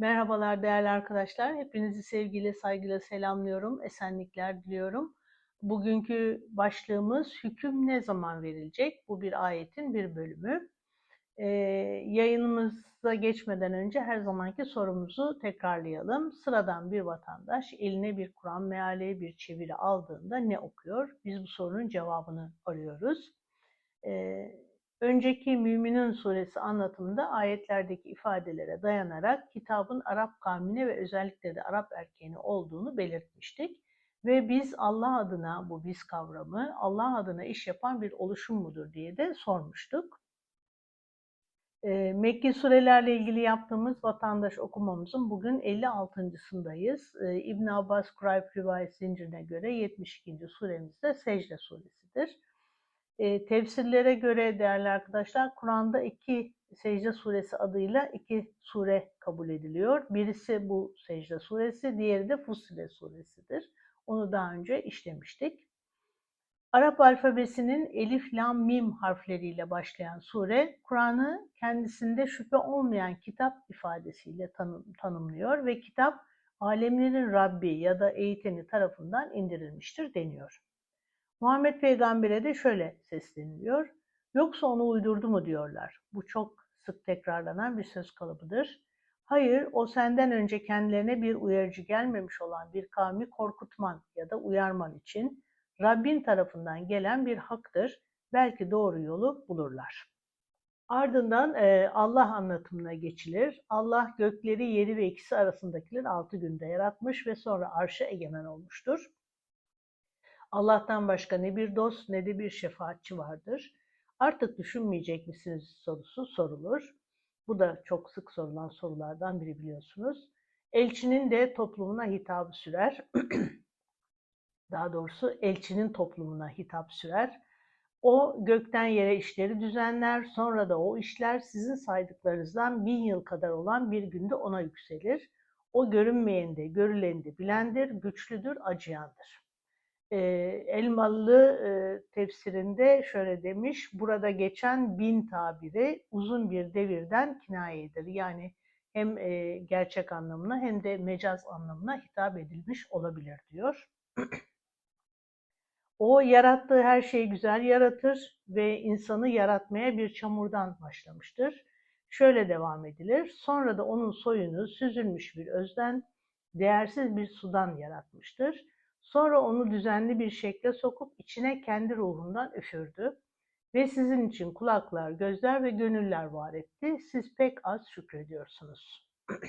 Merhabalar değerli arkadaşlar. Hepinizi sevgiyle, saygıyla selamlıyorum. Esenlikler diliyorum. Bugünkü başlığımız hüküm ne zaman verilecek? Bu bir ayetin bir bölümü. Ee, yayınımıza geçmeden önce her zamanki sorumuzu tekrarlayalım. Sıradan bir vatandaş eline bir Kur'an meali, bir çeviri aldığında ne okuyor? Biz bu sorunun cevabını arıyoruz. Ee, önceki Müminin suresi anlatımında ayetlerdeki ifadelere dayanarak kitabın Arap kavmine ve özellikle de Arap erkeğine olduğunu belirtmiştik. Ve biz Allah adına, bu biz kavramı Allah adına iş yapan bir oluşum mudur diye de sormuştuk. E, Mekki surelerle ilgili yaptığımız vatandaş okumamızın bugün 56.sındayız. E, İbn Abbas Kurayb rivayet zincirine göre 72. suremiz de Secde suresidir. E, tefsirlere göre değerli arkadaşlar Kur'an'da iki secde suresi adıyla iki sure kabul ediliyor. Birisi bu secde suresi, diğeri de Fussilet suresidir. Onu daha önce işlemiştik. Arap alfabesinin elif, lam, mim harfleriyle başlayan sure, Kur'an'ı kendisinde şüphe olmayan kitap ifadesiyle tanım, tanımlıyor ve kitap alemlerin Rabbi ya da eğiteni tarafından indirilmiştir deniyor. Muhammed Peygamber'e de şöyle sesleniliyor. Yoksa onu uydurdu mu diyorlar. Bu çok sık tekrarlanan bir söz kalıbıdır. Hayır, o senden önce kendilerine bir uyarıcı gelmemiş olan bir kavmi korkutman ya da uyarman için Rabbin tarafından gelen bir haktır. Belki doğru yolu bulurlar. Ardından e, Allah anlatımına geçilir. Allah gökleri, yeri ve ikisi arasındakileri altı günde yaratmış ve sonra arşa egemen olmuştur. Allah'tan başka ne bir dost ne de bir şefaatçi vardır. Artık düşünmeyecek misiniz sorusu sorulur. Bu da çok sık sorulan sorulardan biri biliyorsunuz. Elçinin de toplumuna hitabı sürer. Daha doğrusu elçinin toplumuna hitap sürer. O gökten yere işleri düzenler, sonra da o işler sizin saydıklarınızdan bin yıl kadar olan bir günde ona yükselir. O görünmeyeni de, bilendir, güçlüdür, acıyandır e, Elmalı e, tefsirinde şöyle demiş, burada geçen bin tabiri uzun bir devirden kinayedir. Yani hem e, gerçek anlamına hem de mecaz anlamına hitap edilmiş olabilir diyor. o yarattığı her şeyi güzel yaratır ve insanı yaratmaya bir çamurdan başlamıştır. Şöyle devam edilir. Sonra da onun soyunu süzülmüş bir özden, değersiz bir sudan yaratmıştır Sonra onu düzenli bir şekle sokup içine kendi ruhundan üfürdü. Ve sizin için kulaklar, gözler ve gönüller var etti. Siz pek az şükrediyorsunuz.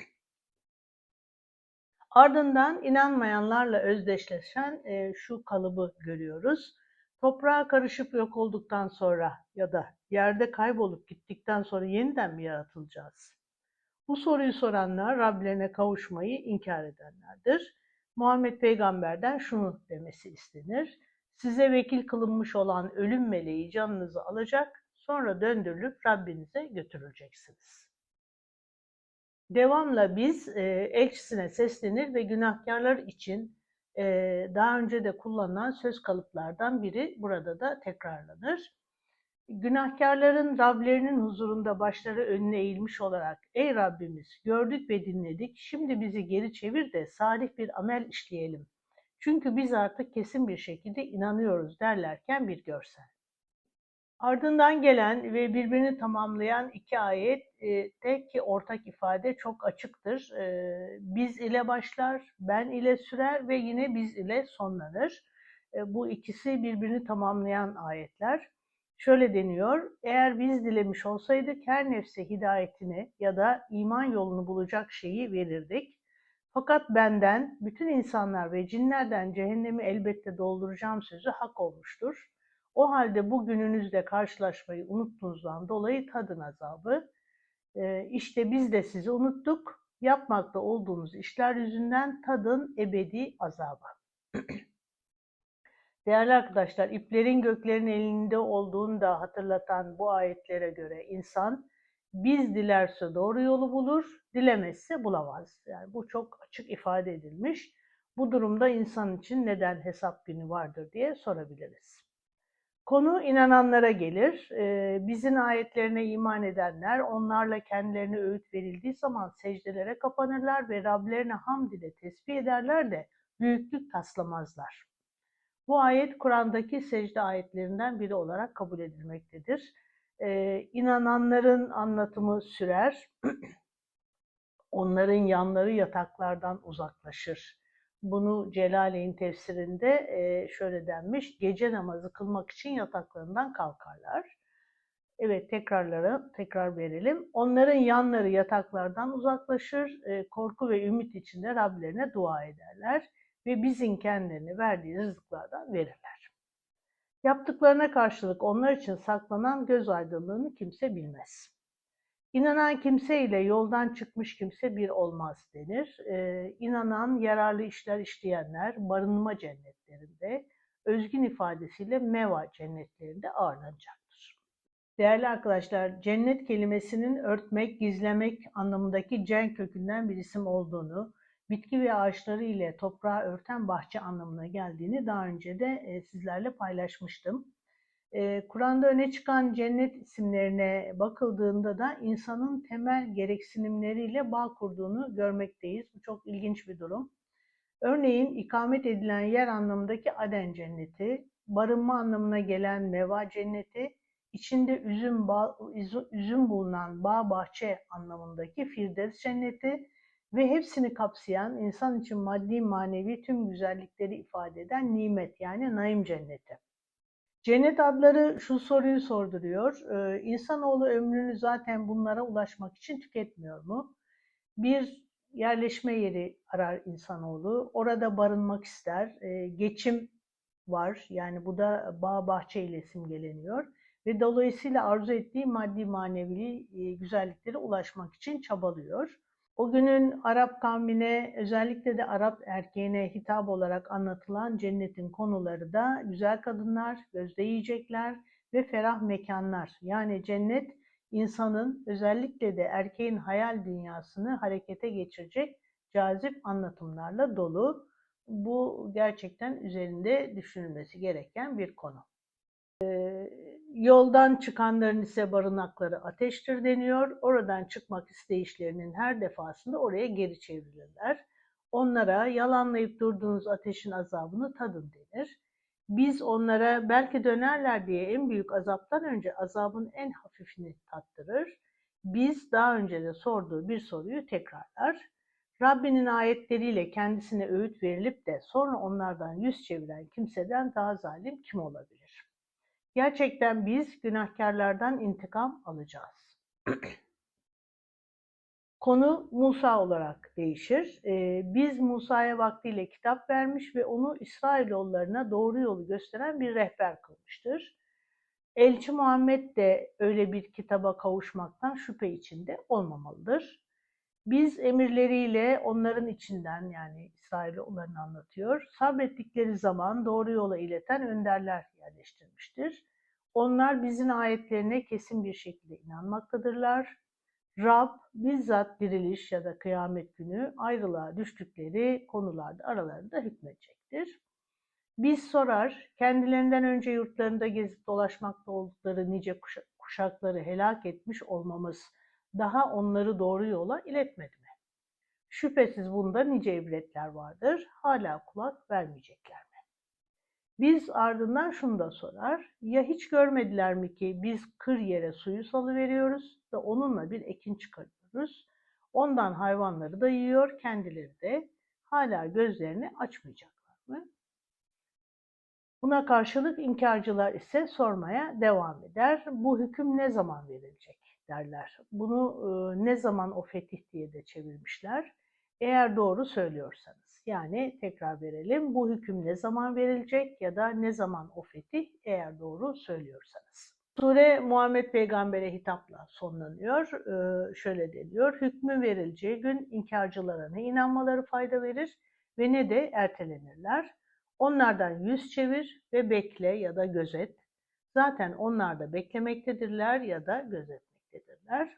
Ardından inanmayanlarla özdeşleşen e, şu kalıbı görüyoruz. Toprağa karışıp yok olduktan sonra ya da yerde kaybolup gittikten sonra yeniden mi yaratılacağız? Bu soruyu soranlar Rablerine kavuşmayı inkar edenlerdir. Muhammed Peygamber'den şunu demesi istenir. Size vekil kılınmış olan ölüm meleği canınızı alacak, sonra döndürülüp Rabbinize götürüleceksiniz. Devamla biz e, elçisine seslenir ve günahkarlar için e, daha önce de kullanılan söz kalıplardan biri burada da tekrarlanır. Günahkarların Rablerinin huzurunda başları önüne eğilmiş olarak Ey Rabbimiz gördük ve dinledik şimdi bizi geri çevir de salih bir amel işleyelim. Çünkü biz artık kesin bir şekilde inanıyoruz derlerken bir görsel. Ardından gelen ve birbirini tamamlayan iki ayet e, tek ki ortak ifade çok açıktır. E, biz ile başlar, ben ile sürer ve yine biz ile sonlanır. E, bu ikisi birbirini tamamlayan ayetler. Şöyle deniyor, eğer biz dilemiş olsaydık her nefse hidayetini ya da iman yolunu bulacak şeyi verirdik. Fakat benden, bütün insanlar ve cinlerden cehennemi elbette dolduracağım sözü hak olmuştur. O halde bu gününüzde karşılaşmayı unuttuğunuzdan dolayı tadın azabı. Ee, işte biz de sizi unuttuk. Yapmakta olduğunuz işler yüzünden tadın ebedi azabı. Değerli arkadaşlar, iplerin göklerin elinde olduğunu da hatırlatan bu ayetlere göre insan biz dilerse doğru yolu bulur, dilemezse bulamaz. Yani bu çok açık ifade edilmiş. Bu durumda insan için neden hesap günü vardır diye sorabiliriz. Konu inananlara gelir. Ee, Bizim ayetlerine iman edenler, onlarla kendilerine öğüt verildiği zaman secdelere kapanırlar ve Rablerine hamd ile tesbih ederler de büyüklük taslamazlar. Bu ayet Kur'an'daki secde ayetlerinden biri olarak kabul edilmektedir. Ee, inananların anlatımı sürer. Onların yanları yataklardan uzaklaşır. Bunu Celaleyn tefsirinde e, şöyle denmiş, gece namazı kılmak için yataklarından kalkarlar. Evet tekrarlara tekrar verelim. Onların yanları yataklardan uzaklaşır, e, korku ve ümit içinde Rablerine dua ederler ve bizim kendilerine verdiği rızıklardan verirler. Yaptıklarına karşılık onlar için saklanan göz aydınlığını kimse bilmez. İnanan kimse ile yoldan çıkmış kimse bir olmaz denir. Ee, inanan, yararlı işler işleyenler barınma cennetlerinde, özgün ifadesiyle meva cennetlerinde ağırlanacaktır. Değerli arkadaşlar, cennet kelimesinin örtmek, gizlemek anlamındaki cen kökünden bir isim olduğunu, bitki ve ağaçları ile toprağı örten bahçe anlamına geldiğini daha önce de e, sizlerle paylaşmıştım. E, Kur'an'da öne çıkan cennet isimlerine bakıldığında da insanın temel gereksinimleriyle bağ kurduğunu görmekteyiz. Bu çok ilginç bir durum. Örneğin ikamet edilen yer anlamındaki Aden cenneti, barınma anlamına gelen Meva cenneti, içinde üzüm, bağ, üzüm bulunan bağ bahçe anlamındaki Firdevs cenneti ve hepsini kapsayan insan için maddi manevi tüm güzellikleri ifade eden nimet yani naim cenneti. Cennet adları şu soruyu sorduruyor. Ee, insanoğlu ömrünü zaten bunlara ulaşmak için tüketmiyor mu? Bir yerleşme yeri arar insanoğlu. Orada barınmak ister. Ee, geçim var. Yani bu da bağ bahçe ile simgeleniyor. Ve dolayısıyla arzu ettiği maddi manevi e, güzelliklere ulaşmak için çabalıyor. O günün Arap kavmine özellikle de Arap erkeğine hitap olarak anlatılan cennetin konuları da güzel kadınlar, gözde yiyecekler ve ferah mekanlar. Yani cennet insanın özellikle de erkeğin hayal dünyasını harekete geçirecek cazip anlatımlarla dolu. Bu gerçekten üzerinde düşünülmesi gereken bir konu. Yoldan çıkanların ise barınakları ateştir deniyor. Oradan çıkmak isteyişlerinin her defasında oraya geri çevrilirler. Onlara yalanlayıp durduğunuz ateşin azabını tadın denir. Biz onlara belki dönerler diye en büyük azaptan önce azabın en hafifini tattırır. Biz daha önce de sorduğu bir soruyu tekrarlar. Rabbinin ayetleriyle kendisine öğüt verilip de sonra onlardan yüz çeviren kimseden daha zalim kim olabilir? Gerçekten biz günahkarlardan intikam alacağız. Konu Musa olarak değişir. Ee, biz Musa'ya vaktiyle kitap vermiş ve onu İsrailoğullarına doğru yolu gösteren bir rehber kılmıştır. Elçi Muhammed de öyle bir kitaba kavuşmaktan şüphe içinde olmamalıdır. Biz emirleriyle onların içinden yani İsrailoğullarını anlatıyor. Sabrettikleri zaman doğru yola ileten önderler yerleştirmiştir. Onlar bizim ayetlerine kesin bir şekilde inanmaktadırlar. Rab bizzat diriliş ya da kıyamet günü ayrılığa düştükleri konularda aralarında hükmedecektir. Biz sorar, kendilerinden önce yurtlarında gezip dolaşmakta oldukları nice kuşakları helak etmiş olmamız daha onları doğru yola iletmedi mi? Şüphesiz bunda nice ibretler vardır. Hala kulak vermeyecekler mi? Biz ardından şunu da sorar. Ya hiç görmediler mi ki biz kır yere suyu salıveriyoruz da onunla bir ekin çıkarıyoruz. Ondan hayvanları da yiyor, kendileri de hala gözlerini açmayacaklar mı? Buna karşılık inkarcılar ise sormaya devam eder. Bu hüküm ne zaman verilecek derler. Bunu e, ne zaman o fetih diye de çevirmişler. Eğer doğru söylüyorsanız. Yani tekrar verelim. Bu hüküm ne zaman verilecek ya da ne zaman o fetih eğer doğru söylüyorsanız. Sure Muhammed Peygamber'e hitapla sonlanıyor. Ee, şöyle deniyor. Hükmü verileceği gün inkarcılara ne inanmaları fayda verir ve ne de ertelenirler. Onlardan yüz çevir ve bekle ya da gözet. Zaten onlar da beklemektedirler ya da gözetmektedirler.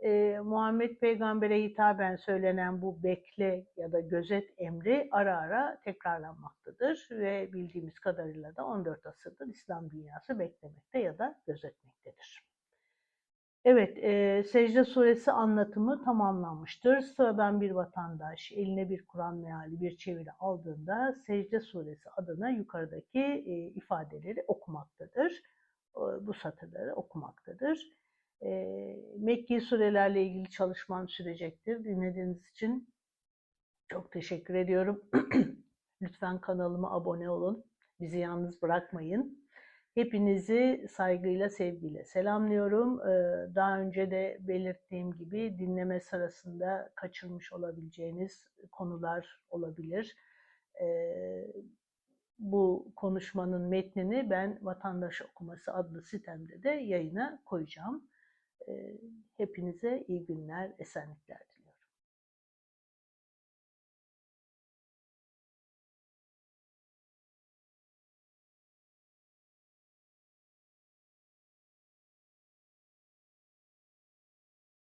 e, Muhammed Peygamber'e hitaben söylenen bu bekle ya da gözet emri ara ara tekrarlanmaktadır ve bildiğimiz kadarıyla da 14 asırdır İslam dünyası beklemekte ya da gözetmektedir. Evet, e, Secde Suresi anlatımı tamamlanmıştır. Sıradan bir vatandaş eline bir Kur'an meali, bir çeviri aldığında Secde Suresi adına yukarıdaki e, ifadeleri okumaktadır. E, bu satırları okumaktadır. E, Mekki surelerle ilgili çalışmam sürecektir. Dinlediğiniz için çok teşekkür ediyorum. Lütfen kanalıma abone olun. Bizi yalnız bırakmayın. Hepinizi saygıyla, sevgiyle selamlıyorum. Daha önce de belirttiğim gibi dinleme sırasında kaçırmış olabileceğiniz konular olabilir. Bu konuşmanın metnini ben Vatandaş Okuması adlı sitemde de yayına koyacağım. Hepinize iyi günler, esenlikler.